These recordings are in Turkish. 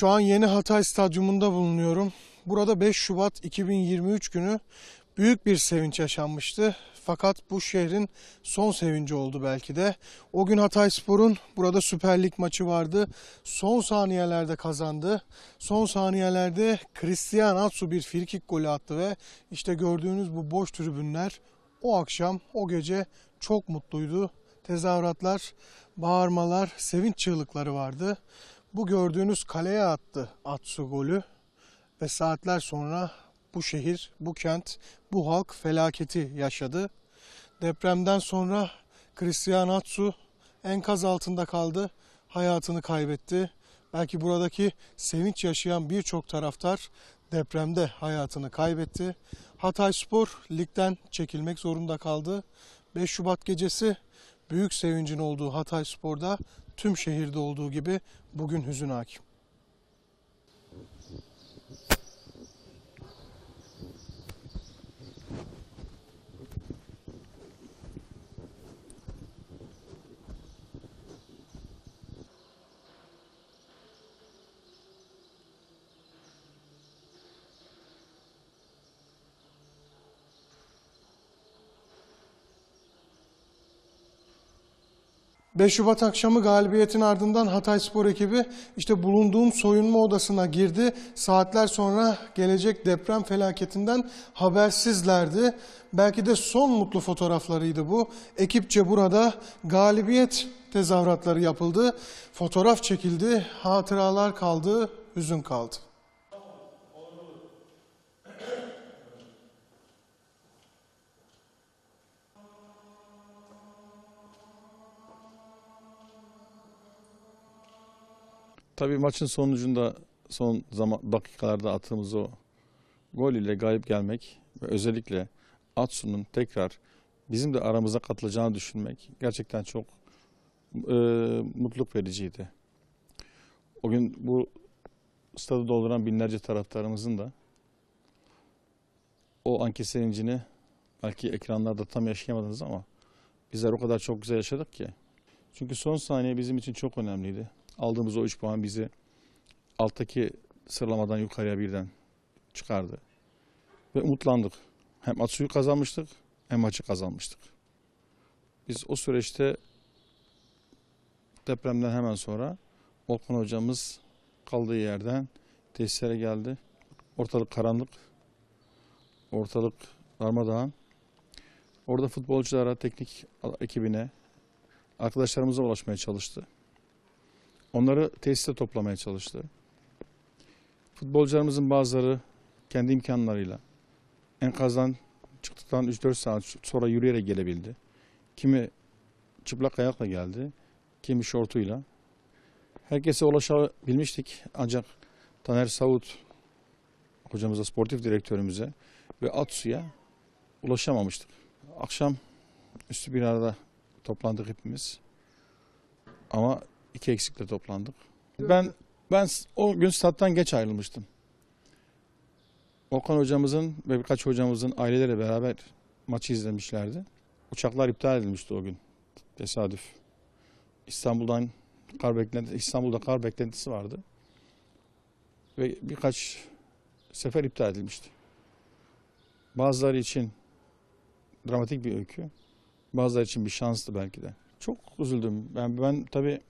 Şu an Yeni Hatay Stadyumunda bulunuyorum. Burada 5 Şubat 2023 günü büyük bir sevinç yaşanmıştı. Fakat bu şehrin son sevinci oldu belki de. O gün Hatayspor'un burada Süper Lig maçı vardı. Son saniyelerde kazandı. Son saniyelerde Christian Atsu bir frikik golü attı ve işte gördüğünüz bu boş tribünler o akşam, o gece çok mutluydu. Tezahüratlar, bağırmalar, sevinç çığlıkları vardı. Bu gördüğünüz kaleye attı Atsu golü ve saatler sonra bu şehir, bu kent, bu halk felaketi yaşadı. Depremden sonra Christian Atsu enkaz altında kaldı, hayatını kaybetti. Belki buradaki sevinç yaşayan birçok taraftar depremde hayatını kaybetti. Hatay Spor ligden çekilmek zorunda kaldı. 5 Şubat gecesi büyük sevincin olduğu Hatay Spor'da tüm şehirde olduğu gibi bugün hüzün hakim. ...5 Şubat akşamı galibiyetin ardından Hatay Spor ekibi işte bulunduğum soyunma odasına girdi. Saatler sonra gelecek deprem felaketinden habersizlerdi. Belki de son mutlu fotoğraflarıydı bu. Ekipçe burada galibiyet tezahüratları yapıldı. Fotoğraf çekildi, hatıralar kaldı, hüzün kaldı. Tabii maçın sonucunda son zaman dakikalarda attığımız o gol ile galip gelmek ve özellikle Atsu'nun tekrar bizim de aramıza katılacağını düşünmek gerçekten çok e, mutluluk vericiydi. O gün bu stadı dolduran binlerce taraftarımızın da o anki sevincini belki ekranlarda tam yaşayamadınız ama bizler o kadar çok güzel yaşadık ki. Çünkü son saniye bizim için çok önemliydi. Aldığımız o 3 puan bizi alttaki sıralamadan yukarıya birden çıkardı. Ve umutlandık. Hem Atsu'yu kazanmıştık hem maçı kazanmıştık. Biz o süreçte depremden hemen sonra Volkan hocamız kaldığı yerden tesislere geldi. Ortalık karanlık. Ortalık darmadağın. Orada futbolculara, teknik ekibine, arkadaşlarımıza ulaşmaya çalıştı. Onları tesiste toplamaya çalıştı. Futbolcularımızın bazıları kendi imkanlarıyla enkazdan çıktıktan 3-4 saat sonra yürüyerek gelebildi. Kimi çıplak ayakla geldi, kimi şortuyla. Herkese ulaşabilmiştik ancak Taner Savut hocamıza, sportif direktörümüze ve Atsu'ya ulaşamamıştık. Akşam üstü bir arada toplandık hepimiz. Ama iki eksikle toplandık. Ben ben o gün stat'tan geç ayrılmıştım. Okan hocamızın ve birkaç hocamızın aileleri beraber maçı izlemişlerdi. Uçaklar iptal edilmişti o gün. Tesadüf. İstanbul'dan kar beklentisi, İstanbul'da kar beklentisi vardı. Ve birkaç sefer iptal edilmişti. Bazıları için dramatik bir öykü. Bazıları için bir şanstı belki de. Çok üzüldüm. Ben ben tabii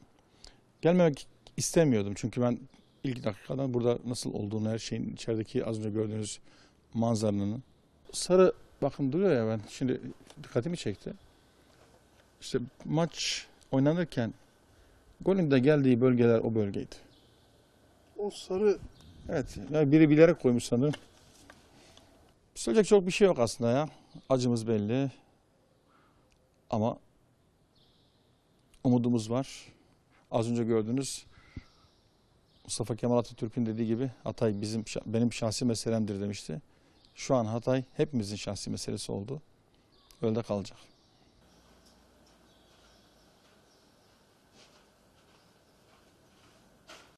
gelmemek istemiyordum. Çünkü ben ilk dakikadan burada nasıl olduğunu her şeyin içerideki az önce gördüğünüz manzaranın sarı bakın duruyor ya ben şimdi dikkatimi çekti. İşte maç oynanırken golün de geldiği bölgeler o bölgeydi. O sarı Evet. Yani biri bilerek koymuş sanırım. Söyleyecek çok bir şey yok aslında ya. Acımız belli. Ama umudumuz var. Az önce gördünüz Mustafa Kemal Atatürk'ün dediği gibi Hatay bizim benim şahsi meselemdir demişti. Şu an Hatay hepimizin şahsi meselesi oldu. Öyle kalacak.